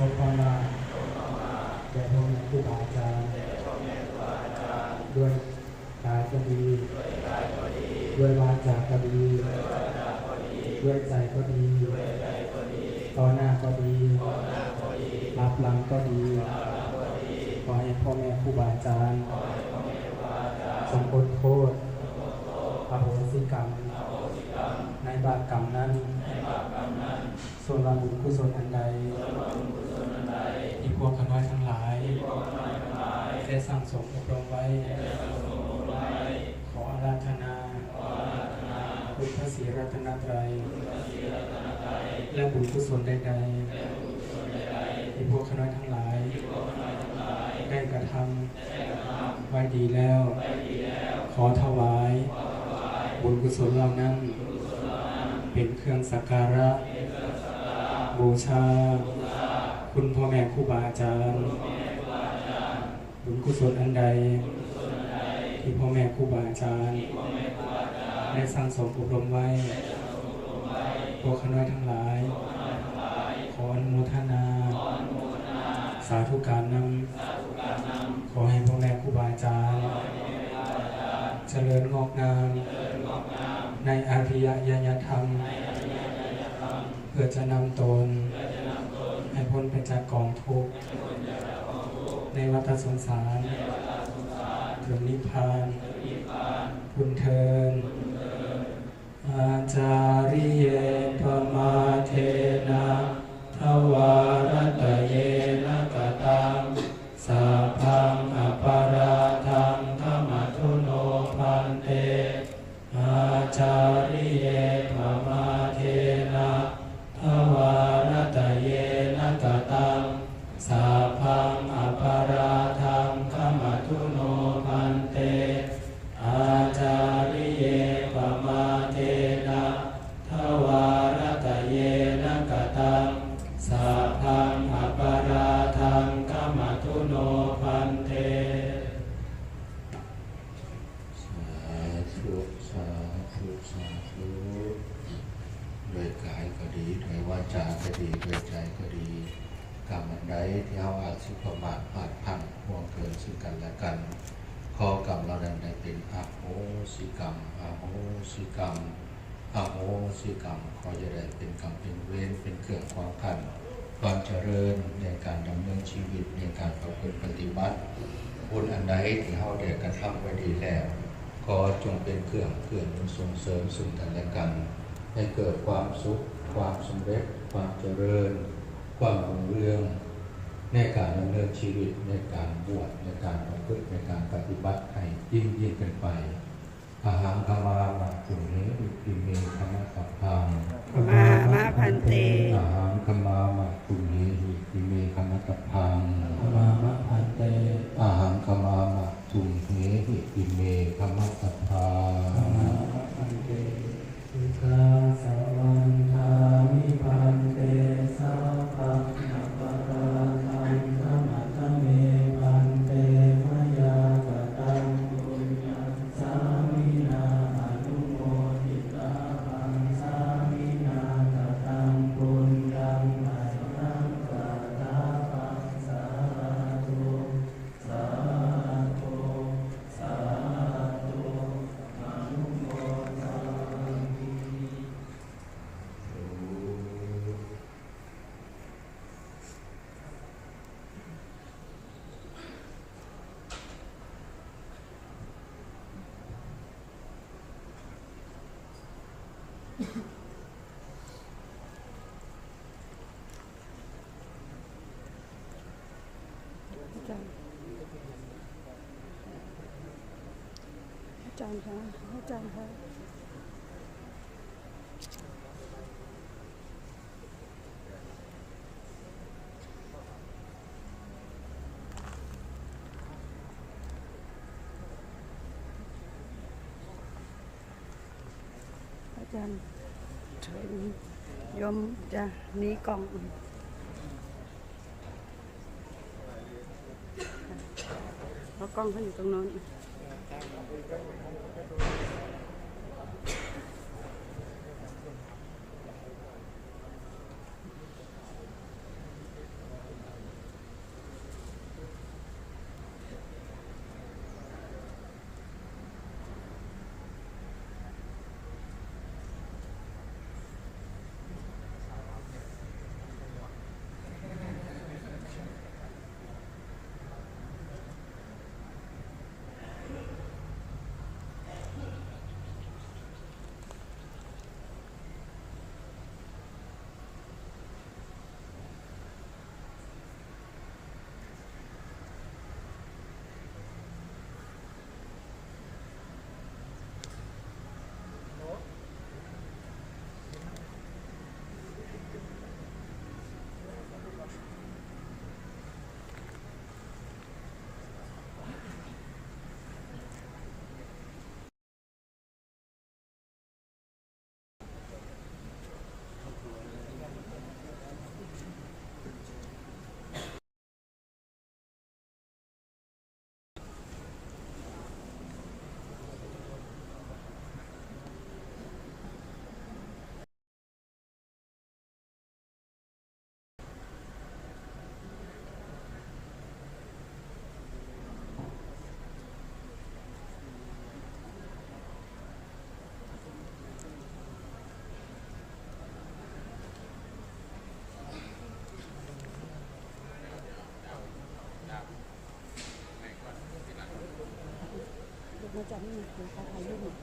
ขอความาแด่พ่อแม่ครูบาอาจารย์ด้วยกายก็ดี ด้วยวาจาก็ดี ด้วยใจก็ดี ต่อหน้าก็ดีรับหลังก็ดีขอให้พ่อแม่ครูบาอาจารย์ทรงอดโทษอโหสิกรรม ในบาปกรรมนั้น ส่วนเราบุญกุศลอันใดที่พวกขน้อยทั้งหลายได้ สั่งสมอบรมไว้ ขออาราธนาคุณพระศีรัตนตรัย และบุญกุศลใดๆที่พวกขน้อยทั้งหลาย ได้กระทำไว้ดีแล้ว ขอถวาย บุญกุศลเหล่านั้น เป็นเครื่องสักการะ บูชา คุณพ่อแม่ครูบาอาจารย์ บุญกุศลอันใด ที่พ่อแม่ครูบาอาจารย์ได้สร้างสมอบรมไว้พวกขน้อยทั้งหลาย ขออนุโมทนา สาธุการนำขอให้พ่อแม่ครูบาอาจารย์ เจริญงอกงามในอาริยญาณธรรม เพื่อจะนำตนให้พ้นไปจากกองทุกข์ ในวัฏสงสารถึงนิพพานคุณเทินอาจาริเยปมาเทนะทวารตะเยนะกตังสัพพังอปาราทังธรรมทุโนพันเตอาจาริเยปมา เราอาจสิประมาทพลาดพังห่วงเกินซึ่งกันและกัน ขอกรรมเรานั้นได้เป็นอโหสิกรรมอโหสิกรรมอโหสิกรรม ขอจะได้เป็นกรรมเป็นเวรเป็นเครื่องความขันความเจริญในการดำเนินชีวิตในการประพฤติปฏิบัติบุญอันใดที่เราได้กระทำไว้ดีแล้วก็จงเป็นเครื่องเกื้อหนุนส่งเสริมซึ่งกันและกัน ให้เกิดความสุข ความสำเร็จ ความเจริญ ความรุ่งเรือง ในการดำเนินชีวิตในการบวชในการประพฤติในการปฏิบัติให้ยิ่งยิ่งขึ้นไปอาหารคามามาตุนี้อุปิเมธรรมสัพพังมามะพันเตอาหารคามามาตุนี้อุปิเม จารย์อาจารย์คะอาจารย์คะอาจารย์ ยยมจะหนีกล่องเพราะกล้องเขาอยู่ตรงนั้น จับนี่หนูขอถ่ายรูปหน่อย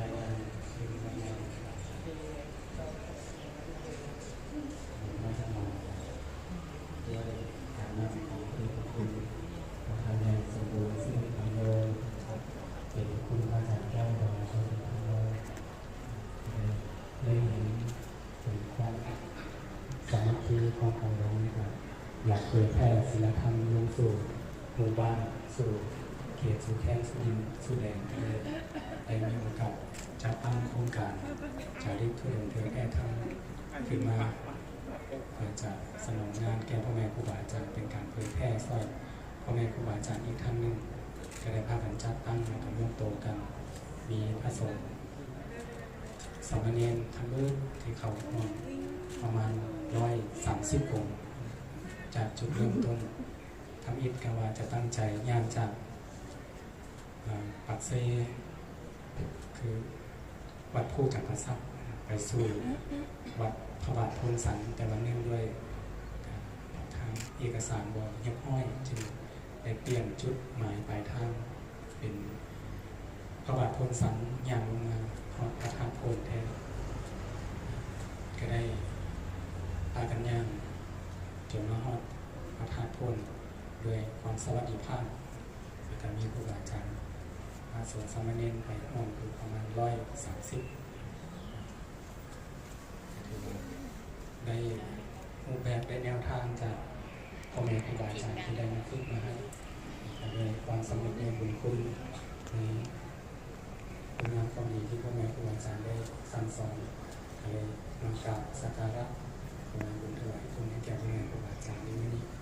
รายงานคือรายงานมาทำมาด้วยฐานะของคือคุณประธานแดนสมบูรณ์ซึ่งเป็นโยมเป็นคุณพระอาจารย์แก้วดอนชนทางโลกได้เห็นถึงความสามัคคีของของเรานะครับอ ยากเผยแพร่ศิลธรรมลงสู่หมู่บ้านสู่เขตสู่แข้สู่ดินสู่แดนเลยได้มีโอกาสจัดตั้งโครงการจาริกทุเรียนเทอแอร์ทำขึ้นมาเพื่อจะสนองงานแก่พ่อแม่ครูบาอาจารย์เป็นการเผยแพร่สร้อยพ่อแม่ครูบาอาจารย์อีกท่านหนึ่งก็ได้พากันจัดตั้งแล้วก็ร่วมโตกัน มีพระสงฆ์สามเณรทั้งเลือที่เขาประมาณร้อยสามสิบองค์ จากจุดเริ่มต้นทำอิฐกว่าจะตั้งใจย่างจากปักเซคือวัดผู้จักรสักไปสู่วัดพระบาทโพนสันแต่วันเนื่องด้วยทางเอกสารบอเยียบห้อยจึงได้เปลี่ยนจุดหมายปลายทางเป็นพระบาทโพนสันอย่างลงมาเพราะพระธาตุโพนแทนก็ได้พากันย่าง จนมาฮอดพระธาตุพนด้วยความสวัสดิภาพแล้วก็มีครูบาอาจารย์มาสวนสามเณรไปห้องคือประมาณร้อยสามสิบถือว่าได้รูปแบบได้แนวทางจากพ่อแม่ครูบาอาจารย์ที่ได้มาฝึกมาให้ด้วยความสำเร็จในบุญคุณในคุณงามความดีที่พ่อแม่ครูบาอาจารย์ได้สั่งสอนเลยนำกราบสักการะ มาบุถวายคุณให้แก่แม่ครับอาจารย์ในวันนี้